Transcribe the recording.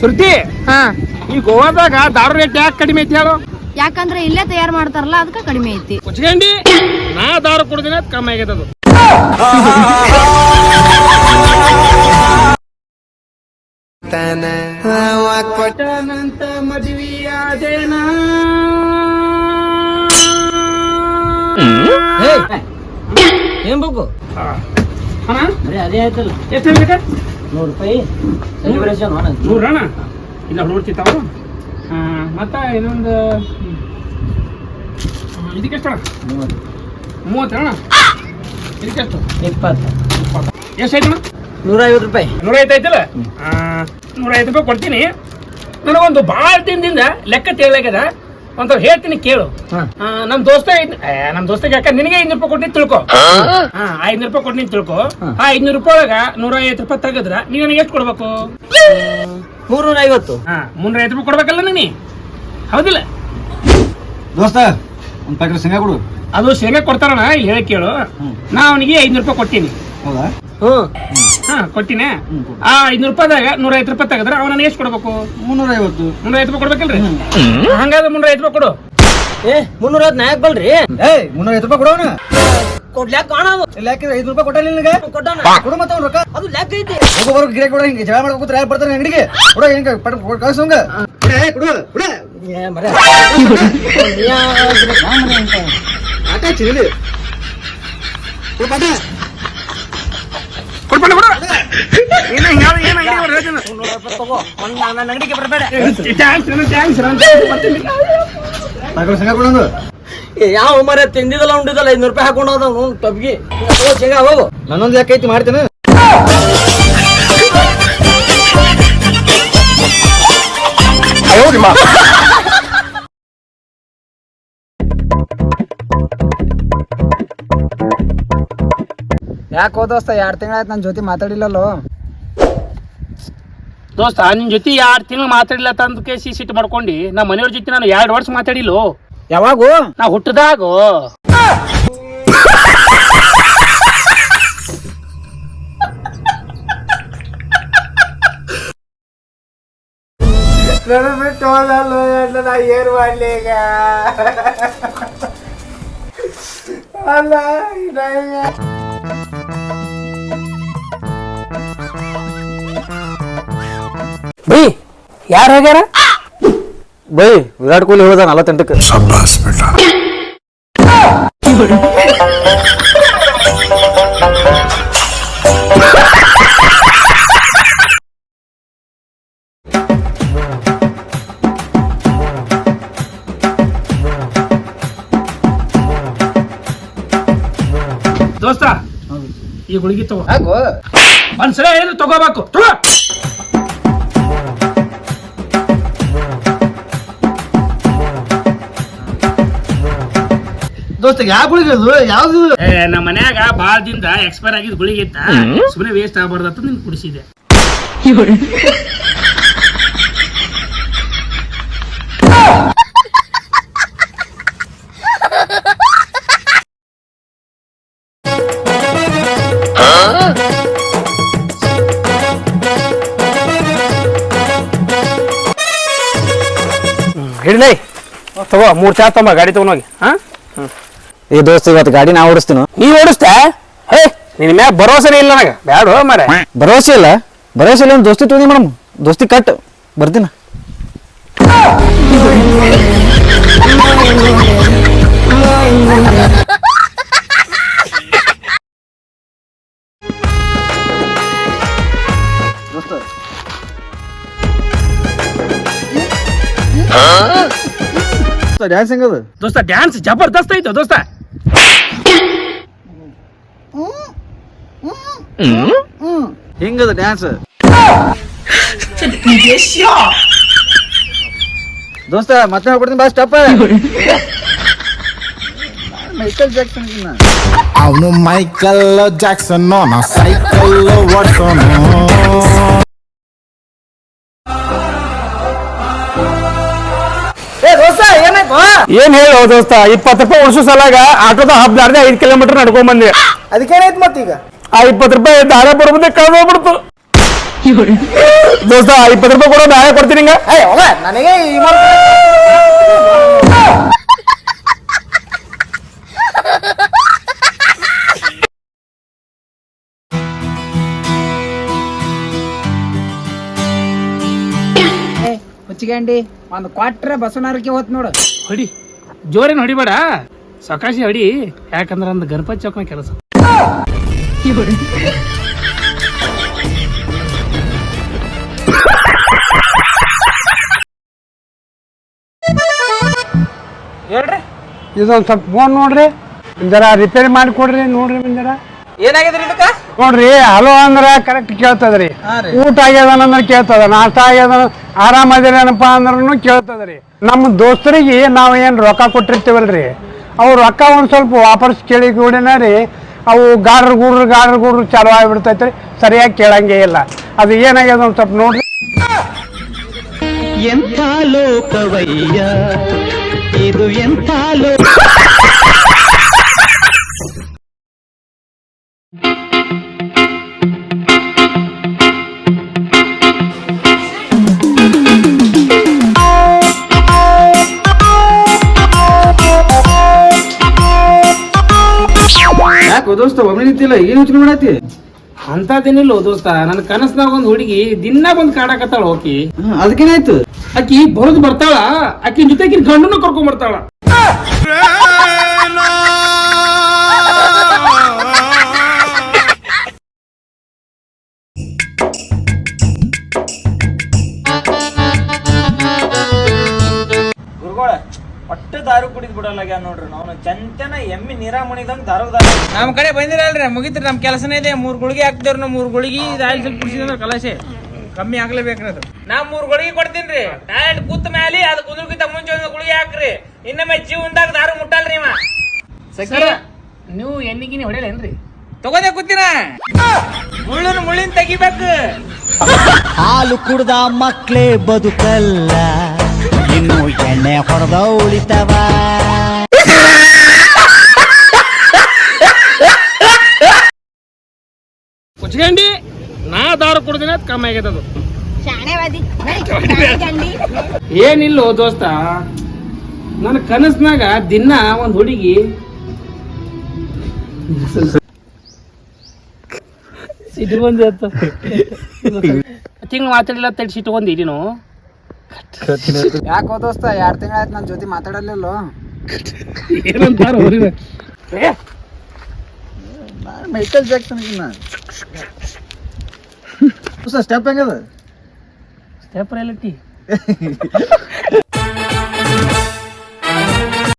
ಸುರ್ತಿ ಹಾ. ಈ ಗೋವಾದಾಗ ದಾರು ರೇಟ್ ಯಾಕೆ ಕಡಿಮೆ ಐತಿ ಹೇಳು? ಯಾಕಂದ್ರೆ ಇಲ್ಲೇ ತಯಾರು ಮಾಡ್ತಾರಲ್ಲ ಅದಕ್ಕೆ ಕಡಿಮೆ ಐತಿ. ಕುಚ್ಕಂಡಿ ನಾ ದಾರು ಕುಡ್ದಿನ ಅದ್ ಕಮ್ಮಿ ಆಗೈತೆ ಅದು ಕೊಟ್ಟನಂತ ಮದುವೆಯಾದೇನ ಏನ್ ಬೇಕು? ಅದೇ ಆಯ್ತಲ್ಲ. ಎಷ್ಟು ಬೇಕಾ ನೂರು ರೂಪಾಯಿ ಸೆಲೆಬ್ರೇಷನ್ ನೂರು ಅಣ್ಣ ಇಲ್ಲ ನೋಡ್ತಿತ್ತಾವ ಮತ್ತೆ ಇನ್ನೊಂದು ಇದಕ್ಕೆ ಎಷ್ಟು ಮೂವತ್ತು. ಮೂವತ್ತು ಅಣ್ಣ ಇದಕ್ಕೆಷ್ಟು ಇಪ್ಪತ್ತು. ಎಷ್ಟು ಐತಣ್ಣ ನೂರೈವತ್ತು ರೂಪಾಯಿ. ನೂರ ಐದು ಐತಲ್ಲ ನೂರೈವತ್ತು ರೂಪಾಯಿ ಕೊಡ್ತೀನಿ. ನನಗೊಂದು ಭಾಳ ದಿನದಿಂದ ಲೆಕ್ಕ ತಿಳಿಯಾಗ್ಯದ ಒಂದ್ ಸ್ವಲ್ಪ ಹೇಳ್ತೀನಿ ಕೇಳು. ಆ, ನಮ್ ದೋಸ್ತ ಐದ್- ಏ, ನಮ್ ದೋಸ್ತಗೆ ಯಾಕ ನಿನಗೆ ಐನೂರು ರೂಪಾಯಿ ಕೊಟ್ಟಿನಿ ತಿಳ್ಕೊ. ಹಾ? ಐನೂರು ರೂಪಾಯಿ ಕೊಟ್ಟಿನಿ ತಿಳ್ಕೊ. ಆ ಐನೂರು ರೂಪಾಯಿ ಒಳಗ ನೂರ ಐವತ್ತು ರೂಪಾಯಿ ತೆಗದ್ರ ನೀನ್ ನನಗೆ ಎಷ್ಟು ಕೊಡ್ಬೇಕು? ಮೂರ್ನೂರ ಐವತ್ತು ಹಾ ಮುನ್ನೂರ ಐವತ್ತು ರೂಪಾಯಿ ಕೊಡ್ಬೇಕಲ್ಲ ನೀನಿ ಹೌದಿಲ್ಲ? ದೋಸ್ತ ಒಂದ್ ಪ್ಯಾಕೆಟ್ ಶೇಂಗಾ ಕೊಡು. ಅದು ಶೇಂಗಾ ಕೊಡ್ತಾರಣ್ಣ ಇಲ್ಲಿ ಹೇಳಿ ಕೇಳು. ನಾ ಅವನಿಗೆ ಐನೂರು ರೂಪಾಯಿ ಕೊಟ್ಟಿನಿ ಹೌದಾ? ಹ್ಞೂ. ಹಾ ಕೊಟ್ಟಿನಿ? ಆ ಐದ್ನೂರು ರೂಪಾಯಿದಾಗ ನೂರ ಐವತ್ತು ರೂಪಾಯಿ ತೆಗದ್ರ ಅವ ನನಗೆ ಎಷ್ಟು ಕೊಡ್ಬೇಕು? ಮುನ್ನೂರ ಐವತ್ತು ಮುನ್ನೂರ ಐವತ್ತು ರೂಪಾಯಿ ಕೊಡ್ಬೇಕಲ್ರಿ ಹಂಗಾದ್ರೆ ಮುನ್ನೂರ ಐವತ್ತು ರೂಪಾಯಿ ಕೊಡು. ಏ ಮುನ್ನೂರ ಐವತ್ತು ನಾಯಕ್ ಬಲ್ರಿ? ಏಯ್ ಮುನ್ನೂರ ಐವತ್ತು ರೂಪಾಯಿ ಕೊಡೋಣ ಇಲ್ಲ ಯಾಕಿದ್ರೆ ಐದು ರೂಪಾಯಿ ಕೊಟ್ಟಲ್ಲ ನಿನಗೆ? ಕೊಟ್ಟಾನ ಕೊಡು ಮತ್ತೆ ಅವ್ನ ರೊಕ್ಕ. ಅದು ಲ್ಯಾಕ್ ಐತಿ. ಹೋಗೋ ಬರೋ ಗಿರಾಕಿ ಕೊಡ ಹಿಂಗೆ ಜಗಳ ಮಾಡ್ಕೊ ಕೂತ್ರೆ ಯಾರು ಬರ್ತಾರೆ ಅಂಗಡಿಗೆ ಕೊಡ ಹೆಂಗೆ ಪಟ್ ಕಳ್ಸೋಂಗ ಕೊಡು ಕೊಡು ಏ ಮರೆ ಆಟ ಚಿಲ್ಲಿ ಕೊಡು ಪಾಠ. ಕೊಡ್ಬೇಡ ಕೊಡು ಏನ ಏನ ಹೇಳ್ತೀನಿ. ತಗೋ. ಒಂದ್ ನನ್ನ ಅಂಗಡಿಗೆ ಬರಬೇಡ. ಥ್ಯಾಂಕ್ಸ್ ಥ್ಯಾಂಕ್ಸ್ ಬರ್ತೀನಿ. ಪ್ಯಾಕೆಟ್ ಶೇಂಗಾ ಕೊಡೋಣ ಏ ಯಾವ ಮರ ತಿಂದಿದಲ್ಲ ಉಂಡಿದಲ್ಲ ಐನೂರು ರೂಪಾಯಿ ಹಾಕೊಂಡು ಹೋದ ಅವ್ನು ಟಬ್ಗಿ. ಶೇಂಗ ಹೋಗು. ನನ್ನೊಂದು ಯಾಕೆ ಐತಿ ಮಾಡ್ತೇನೆ? ಯಾಕೆ ದೋಸ್ತ ಎರಡು ತಿಂಗಳಾಯ್ತು ನನ್ನ ಜೊತೆ ಮಾತಾಡಿಲ್ಲಲ್ಲೋ. ದೋಸ್ತ ನಿನ್ ಜೊತೆ ಎರಡು ತಿಂಗಳು ಮಾತಾಡಿಲ್ಲ ತಂದ ಕೇಸಿ ಸಿಟ್ಟು ಮಾಡ್ಕೊಂಡು. ನಮ್ಮ ಮನೆಯವ್ರ ಜೊತೆ ನಾನು ಎರಡು ವರ್ಷ ಮಾತಾಡಿಲ್ಲ. ಯಾವಾಗೂ? ನಾ ಹುಟ್ಟದಾಗ ಬಿಟ್ಟು ಹೋದಲ್ಲ ನಾ ಏನು ಮಾಡಲಿ ಈಗ ಅಲ್ಲ ಬೈ ಯಾರು ಹೋಗ್ಯಾರ? ಬೈ ವಿರಾಟ್ ಕೊಹ್ಲಿ ಹೋದ ನಲವತ್ತೆಂಟಕ್ಕೆ. ದೋಸ್ತ ಈ ಗುಳಿಗೆ ತಗೋ. ಯಾಕೋ? ಒಂದ್ಸಲ ಏನು ತಗೋಬೇಕು. ತಗೋ. ದೋಸ್ತ ಯಾವ ಗುಳಿಗೆ ಅದು ಯಾವ್ದು ಏ, ನಮ್ಮ ಮನ್ಯಾಗ ಬಾಳ ದಿನದ ಎಕ್ಸ್ಪೈರ್ ಆಗಿದ್ ಗುಳಿಗೆ ಇತ್ತ. ಸುಮ್ಮನೆ ವೇಸ್ಟ್ ಆಗಬಾರ್ದು ಅಂತ ನಿನ್ ಕುಡಿಸಿದೆ. ಹಿಡ್ಲೈ ತಗೋ ಮೂರ್ ಚಾ ತಮ್ಮ ಗಾಡಿ ತಗೊಂಡೋಗಿ ಹಾ? ಈ ದೋಸ್ತ ಇವತ್ತು ಗಾಡಿ ನಾ ಓಡಿಸ್ತೀನಿ. ನೀ ಓಡಿಸ್ತಾ? ಹೇ ನಿನ್ ಮ್ಯಾಗ ಭರೋಸನೆ ಇಲ್ಲ ನನಗೆ. ಬ್ಯಾಡ ಮರ ಭರವಸೆ ಇಲ್ಲ. ಭರವಸೆ ಇಲ್ಲ ದೋಸ್ತಿ ತೋದಿ ಮೇಡಮ್. ದೋಸ್ತಿ ಕಟ್. ಬರ್ತೀನ. ಡ್ಯಾನ್ಸ್ ಹೆಂಗದ? ದೋಸ್ತ ಡ್ಯಾನ್ಸ್ ಜಬರ್ದಸ್ತ್ ಐತ ದೋಸ್ತ. ಹೆಂಗದ ಡ್ಯಾನ್ಸ್ ದೋಸ್ತ ಮತ್ತೆ ಹೇಳ್ಕೊಡ್ತೀನಿ ಬಾ ಸ್ಟೆಪ್ ಮೈಕಲ್ ಜಾಕ್ಸನ್ ಅವನು ಮೈಕಲ್ ಜಾಕ್ಸನ್ ನಾ ಸೈಕಲ್ ಓಡ್ಸೋನು ಏ ದೋಸ್ತ ಏನಾಯ್ತು ಏನ್ ಹೇಳು ದೋಸ್ತ ಇಪ್ಪತ್ತು ರೂಪಾಯಿ ಉಳಿಸೋ ಸಲಾಗ ಆಟೋದ ಹಬ್ದಾರ್ದೆ ಐದ್ ಕಿಲೋಮೀಟರ್ ನಡ್ಕೊಂಡ್ ಬಂದೆ ಅದಕ್ಕೇನಾಯ್ತು ಮತ್ತೀಗ ಆ ಇಪ್ಪತ್ತು ರೂಪಾಯಿ ದಾರ ಬರೋದೇ ಕಳ್ದೋಗ್ಬಿಡ್ತು ದೋಸ್ತ ಇಪ್ಪತ್ತು ರೂಪಾಯಿ ಕೊಡೋ ನಾಳೆ ಕೊಡ್ತೀನಿ ಹಿಂಗ ಏ ಹೋಗ ನನಗೆ ಈ ಮಾತು ಹುಚ್ಚಿಗಂಡಿ ಒಂದು ಕ್ವಾಟ್ರ ಬಸವನವ್ರಿಗೆ ಹೋತ್ ನೋಡು ಹೊಡಿ ಜೋರೇನು ಹೊಡಿಬೇಡ ಸಕಾಶಿ ಹೊಡಿ ಯಾಕಂದ್ರೆ ಅಂದ್ ಗಣಪತಿ ಚೌಕನ ಕೆಲಸ ಹೇಳ್ರಿ. ಇದೊಂದ್ ಸ್ವಲ್ಪ ಫೋನ್ ನೋಡ್ರಿ. ಜರ ರಿಪೇರಿ ಮಾಡಿ ಕೊಡ್ರಿ ನೋಡ್ರಿ ಜರ ಏನಾಗಿದ್ರಿ ಇದಕ್ಕ? ನೋಡ್ರಿ ಹಲೋ ಅಂದ್ರ ಕರೆಕ್ಟ್ ಕೇಳ್ತದ್ರಿ. ಊಟ ಆಗ್ಯದನಂದ್ರ ಕೇಳ್ತದ ನಾಷ್ಟ ಆಗ್ಯದ ಆರಾಮ ಅದಿರೇನಪ್ಪ ಅಂದ್ರೂ ಕೇಳ್ತದ್ರಿ. ನಮ್ಮ ದೋಸ್ತರಿಗೆ ನಾವ್ ಏನ್ ರೊಕ್ಕ ಕೊಟ್ಟಿರ್ತೀವಲ್ರಿ? ಅವ್ರು ರೊಕ್ಕ ಒಂದ್ ಸ್ವಲ್ಪ ವಾಪಸ್ ಕೇಳಿ ಕೂಡಿನ ರೀ. ಅವು ಗಾಡ್ರ ಗುಡ್ರ ಗಾಡ್ರ ಗುಡ್ರ ಚಾಲು ಆಗಿಬಿಡ್ತೈತೆ, ಸರಿಯಾಗಿ ಕೇಳಂಗೇ ಇಲ್ಲ. ಅದು ಏನಾಗ್ಯದ ಒಂದು ಸ್ವಲ್ಪ ನೋಡ್ರಿ. ಎಂಥ ಲೋಕವಯ್ಯ? ಇದು ಎಂಥ ಲೋ ಯಾಕೆ ದೋಸ್ತ ಒಮ್ಮೆ ನಿಂತಿಲ್ಲ ಏನ್ ಯೋಚನೆ ಮಾಡತ್ತಿ ಅಂತದೇನಿಲ್ಲ ದೋಸ್ತ. ನನ್ನ ಕನಸ್ನಾಗ ಒಂದ್ ಹುಡುಗಿ ದಿನ ಬಂದ್ ಕಾಡಾಕತ್ತಾಳ ಓಕೆ ಅದಕ್ಕೇನಾಯ್ತು ಆಕಿ ಬರೋದು ಬರ್ತಾಳ ಆಕಿ ಜೊತೆಗೆ ಗಂಡನ ಕರ್ಕೊಂಡ್ ಬರ್ತಾಳ. ಗುರುಗಳ ಒಟ್ಟು ದಾರು ಕುಡಿದ್ ಬಿಡಲ್ಲ ನೋಡ್ರಿ ನಾವು. ಚಂತನ ಎಮ್ಮಿ ನೀರ ಮುಣಿದಂಗ್ ದಾರು ದಾರು. ನಮ್ ಕಡೆ ಬಂದಿರಲ್ರಿ ಮುಗಿತ್ರಿ ನಮ್ ಕೆಲಸನೇ ಇದೆ. ಮೂರ್ ಗುಳಿಗೆ ಹಾಕ್ತೇವ್ರ ನಾವು ಮೂರ್ ಗುಳಿಗೆ ಆಯಿಲ್ ಸ್ವಲ್ಪ ಕುಡಿಸಿದ್ರೆ ಕಲಸೆ ಕಮ್ಮಿ ಆಗ್ಲೇಬೇಕ್ರಿ ಅದು. ನಾ ಮೂರ್ ಗುಳಿಗೆ ಕೊಡ್ತೀನಿ ಟಾಯ್ಲೆಟ್ ಕೂತ್ ಮ್ಯಾಲಿ ಅದು ಕುದುರ್ಗಿಂತ ಮುಂಚೆ ಒಂದು ಗುಳಿಗೆ ಹಾಕ್ರಿ. ಇನ್ನೊಮ್ಮೆ ಜೀವನದಾಗ ದಾರು ಮುಟ್ಟಲ್ರಿ ಇವ. ಸರ ನೀವು ಎಣ್ಣಿಗಿನಿ ಹೊಡೆಯಲೇನ್ರಿ? ತಗೋದೆ ಕೂತಿನ? ಮುಳ್ಳು ಮುಳ್ಳಿನ ತೆಗಿಬೇಕು. ಹಾಲು ಕುಡ್ದ ಮಕ್ಳೇ ಬದುಕಲ್ಲ. ಇನ್ನು ಎಣ್ಣೆ ಹೊಡೆದ ಉಳಿತವ. ಕುಚ್ಕಂಡಿ ನಾ ದಾರ ಕುಡ್ದಿನ ಅದ್ ಕಮ್ಮಿ ಆಗೈತದು ಏನಿಲ್ಲ ದೋಸ್ತ ನನ್ನ ಕನಸ್ನಾಗ ದಿನ ಒಂದು ಹುಡುಗಿ ಸಿಟ್ಟು ಬಂದಿ ತಿಂಗ್ ಮಾತಾಡಿಲ್ಲ ತಡಿ ಸಿಟ್ಟು ಬಂದಿ ನೀನು. ಯಾಕೋ ದೋಸ್ತ ಎರಡ್ ತಿಂಗಳಾಯ್ತು ನನ್ನ ಜೊತೆ ಮಾತಾಡಲಿಲ್ಲ? ಏನಂತಾರ ಮೈಕಲ್ ಜಾಕ್ಸನ್ ಸ್ಟೆಪ್ ಹೆಂಗದ? Step reality